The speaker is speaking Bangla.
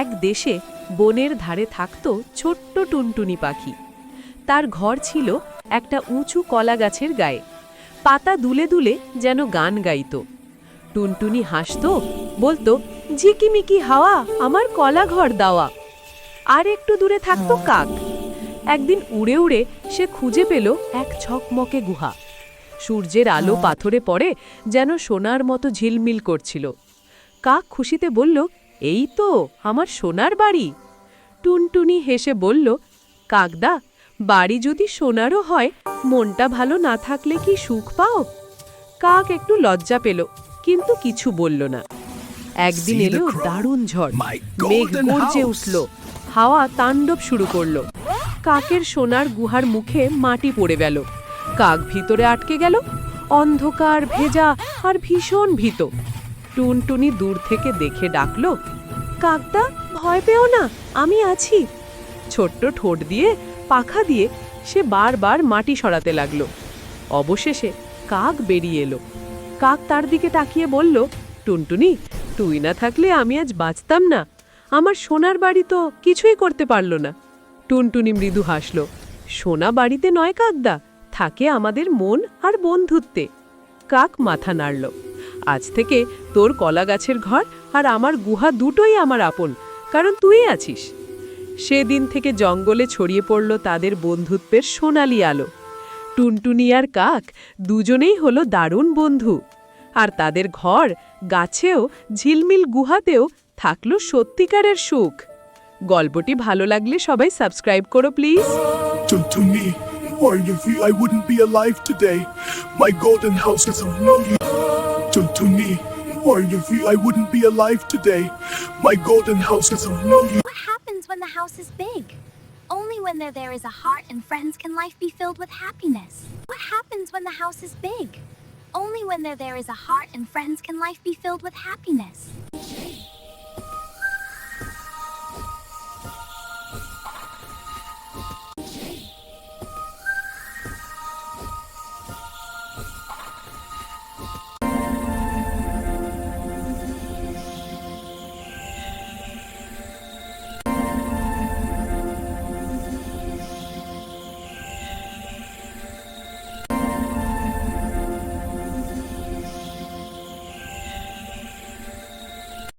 এক দেশে বনের ধারে থাকত ছোট্ট টুনটুনি পাখি। তার ঘর ছিল একটা উঁচু কলা গাছের গায়ে। পাতা দুলে দুলে যেন গান গাইত। টুনটুনি হাসতো বলতো ঝিকিমিকি হাওয়া আমার কলা ঘর দাওয়া। আর একটু দূরে থাকতো কাক। একদিন উড়ে উড়ে সে খুঁজে পেল এক ছকমকে গুহা। সূর্যের আলো পাথরে পড়ে যেন সোনার মতো ঝিলমিল করছিল। কাক খুশিতে বলল এই তো আমার সোনার বাড়ি। টুনটুনি হেসে বলল কাকদা বাড়ি যদি সোনারও হয় মনটা ভালো না থাকলে কি সুখ পাও? কাক একটু লজ্জা পেল কিন্তু কিছু বলল না। একদিন এলো? দারুণ ঝড় মেঘ গর্জে উঠল হাওয়া তাণ্ডব শুরু করল। কাকের সোনার গুহার মুখে মাটি পড়ে গেল। কাক ভিতরে আটকে গেল অন্ধকার ভেজা আর ভীষণ ভীত। টুনটুনি দূর থেকে দেখে ডাকলো, কাকদা, ভয় পেও না, আমি আছি। ছোট্ট ঠোঁট দিয়ে পাখা দিয়ে সে বারবার মাটি সরাতে লাগল। অবশেষে কাক বেরিয়ে এলো। কাক তার দিকে তাকিয়ে বলল, টুনটুনি, তুই না থাকলে আমি আজ বাঁচতাম না। আমার সোনার বাড়ি তো কিছুই করতে পারল না। টুনটুনি মৃদু হাসল, সোনা বাড়িতে নয় কাকদা, থাকে আমাদের মন আর বন্ধুত্বে। কাক মাথা নাড়ল। আজ থেকে তোর কলা গাছের ঘর আর আমার গুহা দুটোই আমার আপন, কারণ তুই আছিস। সেদিন থেকে জঙ্গলে ছড়িয়ে পড়ল তাদের বন্ধুত্বের সোনালি আলো। টুনটুনি আর কাক দুজনেই হলো দারুণ বন্ধু, আর তাদের ঘর গাছেও ঝিলমিল গুহাতেও থাকল সত্যিকারের সুখ। গল্পটি ভালো লাগলে সবাই সাবস্ক্রাইব করো, please. were you, I wouldn't be alive today. My golden house is of no To, me, you I wouldn't be alive today. My golden house is of no use. What happens when the house is big? Only when there, there is a heart and friends can life be filled with happiness. What happens when the house is big? Only when there, there is a heart and friends can life be filled with happiness.